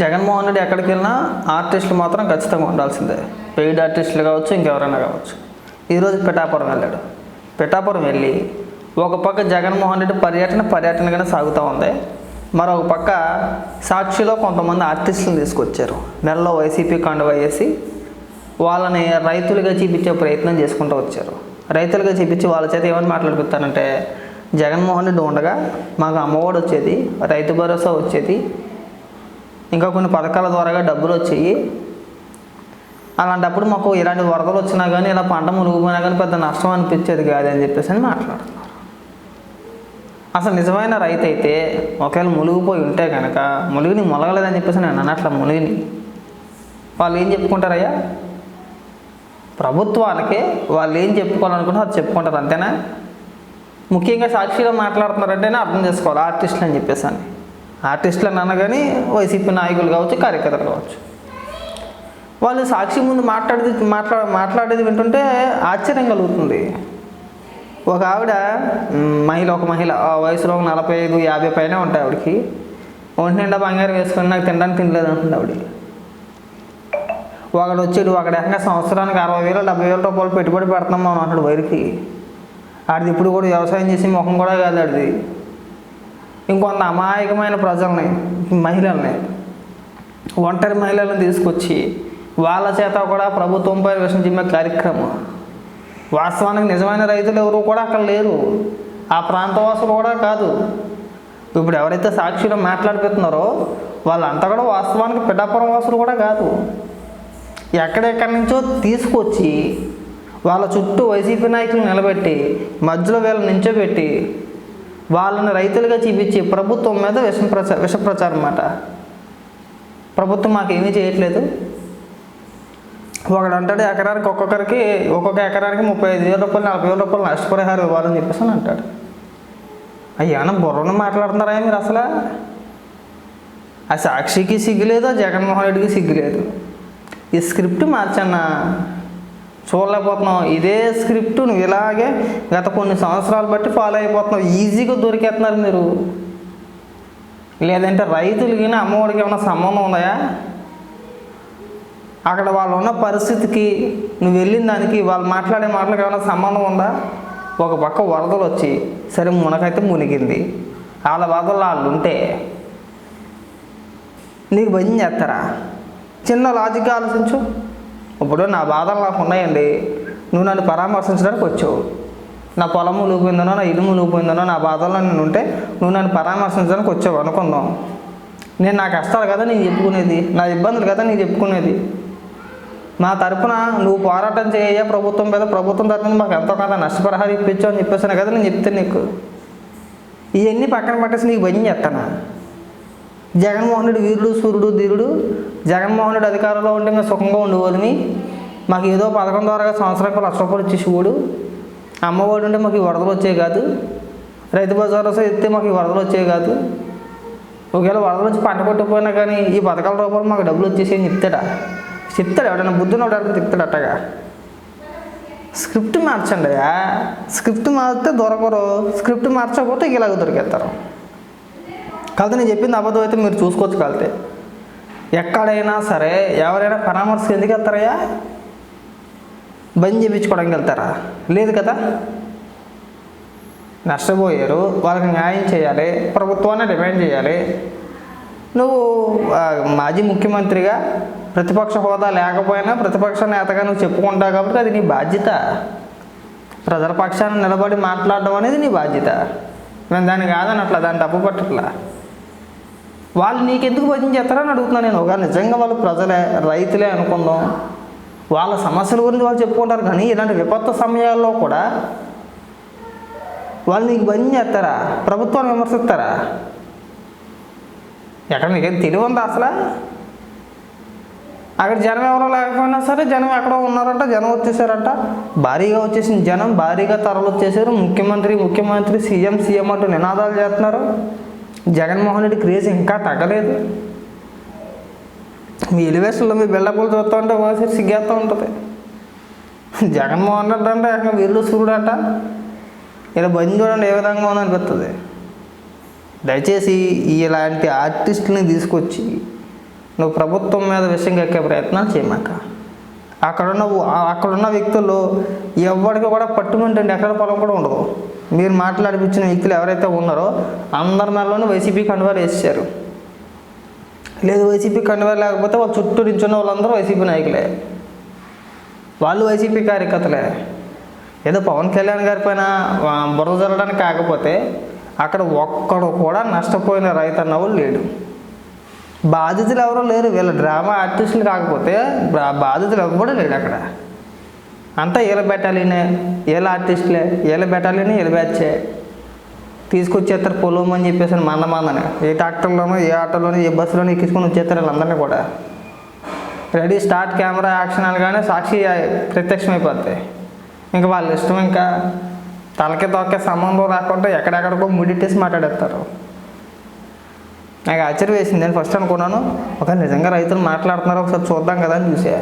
జగన్మోహన్ రెడ్డి ఎక్కడికి వెళ్ళినా ఆర్టిస్టులు మాత్రం ఖచ్చితంగా ఉండాల్సిందే. పెయిడ్ ఆర్టిస్టులు కావచ్చు ఇంకెవరైనా కావచ్చు. ఈరోజు పిఠాపురం వెళ్ళాడు. పిఠాపురం వెళ్ళి ఒక పక్క జగన్మోహన్ రెడ్డి పర్యటన పర్యటనగానే సాగుతూ ఉంది. మరొక పక్క సాక్షిలో కొంతమంది ఆర్టిస్టులను తీసుకొచ్చారు. నెలలో వైసీపీ కండువా వేసి వాళ్ళని రైతులుగా చూపించే ప్రయత్నం చేసుకుంటూ వచ్చారు. రైతులుగా చూపించి వాళ్ళ చేత ఏమని మాట్లాడిపిస్తానంటే జగన్మోహన్ రెడ్డి ఉండగా మాకు అమ్మఒడి వచ్చేది రైతు భరోసా వచ్చేది ఇంకా కొన్ని పథకాల ద్వారా డబ్బులు వచ్చాయి అలాంటప్పుడు మాకు ఇలాంటి వరదలు వచ్చినా కానీ ఇలా పంట మునిగిపోయినా కానీ పెద్ద నష్టం అనిపించేది కాదు అని చెప్పేసి అని మాట్లాడుతున్నారు. అసలు నిజమైన రైతు అయితే ఒకవేళ మునిగిపోయి ఉంటే కనుక మునిగిని మొలగలేదని చెప్పేసి నేను అన్నట్ల మునిగిని. వాళ్ళు ఏం చెప్పుకుంటారయ్యా? ప్రభుత్వాలకి వాళ్ళు ఏం చెప్పుకోవాలనుకుంటే అది చెప్పుకుంటారు అంతేనా? ముఖ్యంగా సాక్షిగా మాట్లాడుతున్నారంటేనే అర్థం చేసుకోవాలి ఆర్టిస్టులు అని చెప్పేసి అని. ఆర్టిస్టులు అన్నా అనగానే వైసీపీ నాయకులు కావచ్చు కార్యకర్తలు కావచ్చు. వాళ్ళు సాక్షి ముందు మాట్లాడేది మాట్లా మాట్లాడేది వింటుంటే ఆశ్చర్యం కలుగుతుంది. ఒక ఆవిడ మహిళ ఒక మహిళ ఆ వయసులో ఒక నలభై ఐదు యాభై పైన ఉంటాయి ఆవిడకి. ఒంటి నిండా బంగారం వేసుకొని నాకు తినడానికి తినలేదు అంటుంది ఆవిడ. ఒకడు వచ్చాడు ఒకడు ఏకంగా సంవత్సరానికి అరవై వేలు డెబ్బై వేల రూపాయలు పెట్టుబడి పెడుతున్నాం మనం అంటాడు వైరుకి. ఆడిది ఇప్పుడు కూడా వ్యవసాయం చేసి ముఖం కూడా కాదు ఆడిది. ఇంకొంత అమాయకమైన ప్రజల్ని మహిళల్ని ఒంటరి మహిళలను తీసుకొచ్చి వాళ్ళ చేత కూడా ప్రభుత్వంపై విషయం చెప్పే కార్యక్రమం. వాస్తవానికి నిజమైన రైతులు ఎవరు కూడా అక్కడ లేరు. ఆ ప్రాంతవాసులు కూడా కాదు. ఇప్పుడు ఎవరైతే సాక్షిలో మాట్లాడిపోతున్నారో వాళ్ళంతా కూడా వాస్తవానికి పిఠాపురం వాసులు కూడా కాదు. ఎక్కడెక్కడి నుంచో తీసుకొచ్చి వాళ్ళ చుట్టూ వైసీపీ నాయకులు నిలబెట్టి మధ్యలో వీళ్ళని నించోబెట్టి వాళ్ళని రైతులుగా చూపించి ప్రభుత్వం మీద విషం ప్రచారం విష ప్రచారం అన్నమాట. ప్రభుత్వం మాకు చేయట్లేదు. ఒకడు అంటాడు ఎకరానికి ఒక్కొక్కరికి ఒక్కొక్క ఎకరానికి ముప్పై ఐదు వేల రూపాయలు నలభై వేల రూపాయలు నష్టపరిహారం ఇవ్వాలని చెప్పేసి అని అంటాడు. అయ్యాన బుర్రను మాట్లాడుతున్నారా మీరు అసలు? ఆ సాక్షికి సిగ్గులేదు ఆ జగన్మోహన్ రెడ్డికి సిగ్గులేదు. ఈ స్క్రిప్ట్ మార్చన్నా. చూడలేకపోతున్నావు. ఇదే స్క్రిప్ట్ నువ్వు ఇలాగే గత కొన్ని సంవత్సరాలు బట్టి ఫాలో అయిపోతున్నావు. ఈజీగా దొరికేస్తున్నారు మీరు. లేదంటే రైతులకి అమ్మఒడికి ఏమైనా సంబంధం ఉందా అక్కడ వాళ్ళు ఉన్న పరిస్థితికి నువ్వు వెళ్ళిన దానికి వాళ్ళు మాట్లాడే మాటలకు ఏమైనా సంబంధం ఉందా? ఒక పక్క వరదలు వచ్చి సరే మునకైతే మునిగింది. వాళ్ళ వరదలు వాళ్ళు ఉంటే నీకు భయం చేస్తారా? చిన్న లాజిక్ ఆలోచించు. ఇప్పుడు నా బాధలు నాకు ఉన్నాయండి. నువ్వు నన్ను పరామర్శించడానికి వచ్చావు. నా పొలం మునిగిపోయిందనో నా ఇల్లు మునిగిపోయిందనో నా బాధల్లో నేను ఉంటే నువ్వు నన్ను పరామర్శించడానికి వచ్చావు అనుకుందాం నేను నా కష్టాలు కదా నీకు చెప్పుకునేది నా ఇబ్బందులు కదా నీకు చెప్పుకునేది. మా తరపున నువ్వు పోరాటం చేయ ప్రభుత్వం మీద ప్రభుత్వం తరపున మాకు ఎంతో కొంత నష్టపరిహారం ఇప్పించావు అని చెప్పేసాను కదా నేను చెప్తే నీకు. ఇవన్నీ పక్కన పట్టేసి నీకు భయం చేస్తానా? జగన్మోహన్ వీరుడు సూర్యుడు ధీరుడు. జగన్మోహన్ అధికారంలో ఉంటే మేము సుఖంగా ఉండేవాళ్ళని మాకు ఏదో పథకం ద్వారా సంవత్సరానికి లక్ష రూపాయలు ఇచ్చేసేవాడు అమ్మఒడి ఉంటే మాకు ఈ వరదలు వచ్చేవి కాదు. రైతు బజార్లో ఎత్తే మాకు ఈ వరదలు వచ్చేవి కాదు. ఒకవేళ వరదలు వచ్చి పంట కొట్టుకుపోయినా కానీ ఈ పథకాల రూపాయలు మాకు డబ్బులు వచ్చేసి అని చెప్తాడా? చెప్తాడు ఎవడైనా బుద్ధుని ఎవడైనా చెప్తాడు అట్టగా? స్క్రిప్ట్ మార్చండి అయ్యా. స్క్రిప్ట్ మారితే దొరకరు. స్క్రిప్ట్ మార్చకపోతే ఇలాగ దొరికేస్తారు. కాకపోతే నేను చెప్పింది అబద్ధం అయితే మీరు చూసుకోవచ్చు కలితే ఎక్కడైనా సరే ఎవరైనా పరామర్శకు ఎందుకు వెళ్తారయ్యా? బంద్ చేయించుకోవడానికి వెళ్తారా? లేదు కదా? నష్టపోయారు వాళ్ళకి న్యాయం చేయాలి ప్రభుత్వాన్ని డిమాండ్ చేయాలి. నువ్వు మాజీ ముఖ్యమంత్రిగా ప్రతిపక్ష హోదా లేకపోయినా ప్రతిపక్ష నేతగా నువ్వు చెప్పుకుంటావు కాబట్టి అది నీ బాధ్యత. ప్రజల పక్షాన్ని నిలబడి మాట్లాడడం అనేది నీ బాధ్యత. నేను దాన్ని కాదని అట్లా దాన్ని తప్పు పట్టట్లా. వాళ్ళు నీకెందుకు భజన చేస్తారని అడుగుతున్నాను నేను. ఒక నిజంగా వాళ్ళు ప్రజలే రైతులే అనుకుందాం వాళ్ళ సమస్యల గురించి వాళ్ళు చెప్పుకుంటారు కానీ ఇలాంటి విపత్తు సమయాల్లో కూడా వాళ్ళు నీకు భజన చేస్తారా? ప్రభుత్వాన్ని విమర్శిస్తారా? ఎక్కడ నీకేం తెలివి ఉందా అసలు? అక్కడ జనం ఎవరో లేకపోయినా సరే జనం ఎక్కడో ఉన్నారంట జనం వచ్చేసారంట. భారీగా వచ్చేసిన జనం భారీగా తరలు వచ్చేసారు. ముఖ్యమంత్రి ముఖ్యమంత్రి సీఎం సీఎం అంటూ నినాదాలు చేస్తున్నారు. జగన్మోహన్ రెడ్డి క్రేజ్ ఇంకా తగ్గలేదు. మీ ఎలివేషన్లో మీ బిల్డప్లు చూస్తూ ఉంటే ఒకసారి సిగ్గేస్తూ ఉంటుంది. జగన్మోహన్ రెడ్డి అంటే అక్కడ వీళ్ళు సూర్యుడు ఇలా బంద్ చూడండి ఏ విధంగా ఉందనిపిస్తుంది దయచేసి ఇలాంటి ఆర్టిస్టుని తీసుకొచ్చి నువ్వు ప్రభుత్వం మీద విషయం ఎక్కే ప్రయత్నాలు చేయమాక. అక్కడున్న అక్కడున్న వ్యక్తులు ఎవరికి కూడా పట్టుకుంటుంది ఎక్కడ పొలం కూడా ఉండదు. మీరు మాట్లాడిపించిన వ్యక్తులు ఎవరైతే ఉన్నారో అందరి నెలలోనూ వైసీపీ కండువాలు వేసేసారు లేదు వైసీపీ కండువాలు లేకపోతే వాళ్ళ చుట్టూ నించున్న వాళ్ళందరూ వైసీపీ నాయకులే. వాళ్ళు వైసీపీ కార్యకర్తలే. ఏదో పవన్ కళ్యాణ్ గారి పైన బురద జరగడానికి కాకపోతే అక్కడ ఒక్కడు కూడా నష్టపోయిన రైతు అన్నవాళ్ళు లేడు. బాధితులు ఎవరో లేరు. వీళ్ళ డ్రామా ఆర్టిస్టులు కాకపోతే బా- బాధితులు ఎవ్వడూ లేడు అక్కడ. అంతా వీళ్ళ బెటాలియనే వీళ్ళ ఆర్టిస్టులే వీళ్ళ బెటాలియనే వీళ్ళ బ్యాచే. తీసుకొచ్చేస్తారు పొలం అని చెప్పేసి మంద మందని ఏ ట్రాక్టర్లోనో ఏ ఆటోలోనూ ఏ బస్సులోనూ ఎక్కించుకొని వచ్చేస్తారు వీళ్ళందరినీ కూడా. రెడీ స్టార్ట్ కెమెరా యాక్షన్ అనగానే సాక్షి ప్రత్యక్షమైపోతాయి ఇంకా వాళ్ళ ఇష్టం ఇంకా తలకి తొక్కే సంబంధం రాకుండా ఎక్కడెక్కడికో ముడిట్టేసి మాట్లాడేస్తారు నాకు ఆశ్చర్యం వేసింది. నేను ఫస్ట్ అనుకున్నాను ఒక నిజంగా రైతులు మాట్లాడుతున్నారు ఒకసారి చూద్దాం కదా అని చూసా.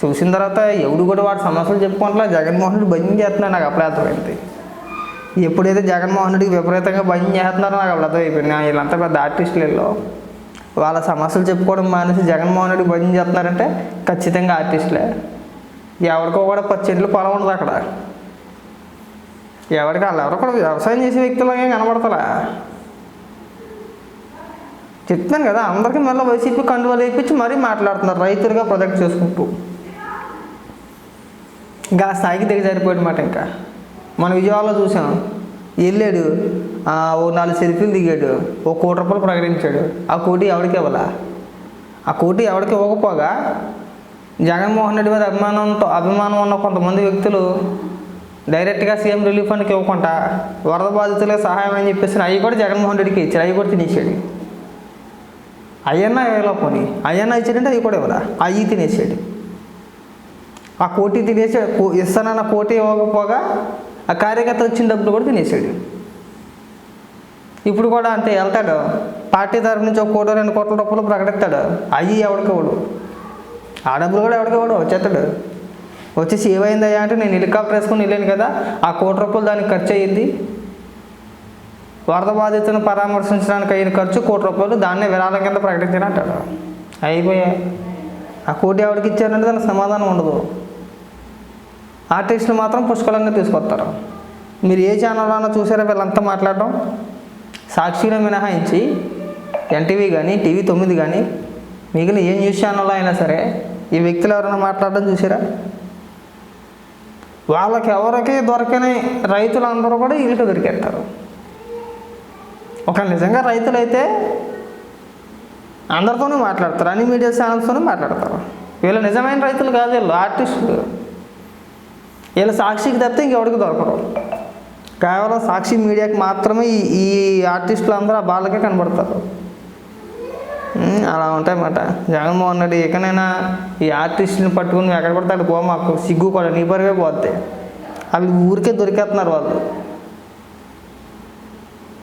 చూసిన తర్వాత ఎవడు కూడా వాడి సమస్యలు చెప్పుకుంటా జగన్మోహన్ రెడ్డి భయం చేస్తున్నాడు నాకు అప్పుడే అర్థమైంది. ఎప్పుడైతే జగన్మోహన్ రెడ్డికి విపరీతంగా భయం చేస్తున్నారో నాకు అప్పుడు అర్థమైపోయింది. వీళ్ళంతా పెద్ద ఆర్టిస్టులలో వాళ్ళ. సమస్యలు చెప్పుకోవడం మానేసి జగన్మోహన్ రెడ్డి భయం చేస్తున్నారంటే ఖచ్చితంగా ఆర్టిస్టులే. ఎవరికో కూడా పచ్చెంట్లు పొలం ఉండదు అక్కడ. ఎవరికి వాళ్ళు ఎవరు కూడా వ్యవసాయం చేసే వ్యక్తులకే కనబడతలా. చెప్తున్నాను కదా అందరికీ మళ్ళీ వైసీపీ కండువలు వేయించి మరీ మాట్లాడుతున్నారు రైతులుగా ప్రొజెక్ట్ చేసుకుంటూ. ఇంకా ఆ స్థాయికి దిగజారిపోయాడు మాట ఇంకా. మన విజయవాడలో చూసాం. వెళ్ళాడు. ఓ నాలుగు సెల్ఫీలు దిగాడు. ఓ కోటి రూపాయలు ప్రకటించాడు. ఆ కోటి ఎవరికి ఇవ్వాలా? ఆ కోటి ఎవరికి ఇవ్వకపోగా జగన్మోహన్ రెడ్డి మీద అభిమానంతో అభిమానం ఉన్న కొంతమంది వ్యక్తులు డైరెక్ట్గా సీఎం రిలీఫ్ ఫండ్కి ఇవ్వకుండా వరద బాధితులకు సహాయం అని చెప్పేసి అవి కూడా జగన్మోహన్ రెడ్డికి ఇచ్చాడు. అవి కూడా తినేసాడు. అయ్యన్నా ఇవ్వలేకపోయి అయ్యన్న అయ్యన్నా ఇచ్చాడంటే అవి కూడా ఇవ్వరా అవి తినేసాడు. ఆ కోటి తినేసాడు ఇస్తానన్న కోటి ఇవ్వకపోగా ఆ కార్యకర్త వచ్చిన డబ్బులు కూడా తినేసాడు. ఇప్పుడు కూడా అంతే వెళ్తాడు. పార్టీ తరఫు నుంచి ఒక కోటి రెండు కోట్ల రూపాయలు ప్రకటిస్తాడు. అవి ఎవరికి ఆ డబ్బులు కూడా ఎవరికి వచ్చేస్తాడు. వచ్చేసి ఏమైందయ్యా అంటే నేను హెలికాప్టర్ వేసుకుని వెళ్ళాను కదా ఆ కోటి రూపాయలు దానికి ఖర్చు అయ్యింది. వరద బాధితులను పరామర్శించడానికి అయిన ఖర్చు కోటి రూపాయలు దాన్నే విరాళం కింద ప్రకటించాను అంటాడు. అయిపోయాయి ఆ కోటి ఎవరికి ఇచ్చారంటే దానికి సమాధానం ఉండదు. ఆర్టిస్టులు మాత్రం పుష్కలంగా తీసుకొస్తారు. మీరు ఏ ఛానల్లోనో చూసారో వీళ్ళంతా మాట్లాడడం? సాక్షిలో మినహాయించి ఎన్టీవీ కానీ టీవీ తొమ్మిది కానీ మిగిలిన ఏ న్యూస్ ఛానల్లో అయినా సరే ఈ వ్యక్తులు ఎవరైనా మాట్లాడడం చూసారా? వాళ్ళకి ఎవరికి దొరకని రైతులందరూ కూడా వీళ్ళకి దొరికేస్తారు. ఒక నిజంగా రైతులైతే అందరితోనూ మాట్లాడతారు అన్ని మీడియా ఛానల్స్తోనూ మాట్లాడతారు. వీళ్ళు నిజమైన రైతులు కాదు వీళ్ళు ఆర్టిస్టులు. వీళ్ళు సాక్షికి తప్పితే ఇంకెవరికి దొరకరు కేవలం సాక్షి మీడియాకి మాత్రమే ఈ ఈ ఆర్టిస్టులు అందరూ ఆ బాలకే కనబడతారు. అలా ఉంటాయన్నమాట. జగన్మోహన్ రెడ్డి ఎక్కడైనా ఈ ఆర్టిస్టుని పట్టుకుని ఎక్కడ ఎక్కడ పడతాడు పో మాకు సిగ్గు కూడా నీ బరివే పోతే అవి ఊరికే దొరికేస్తున్నారు వాళ్ళు.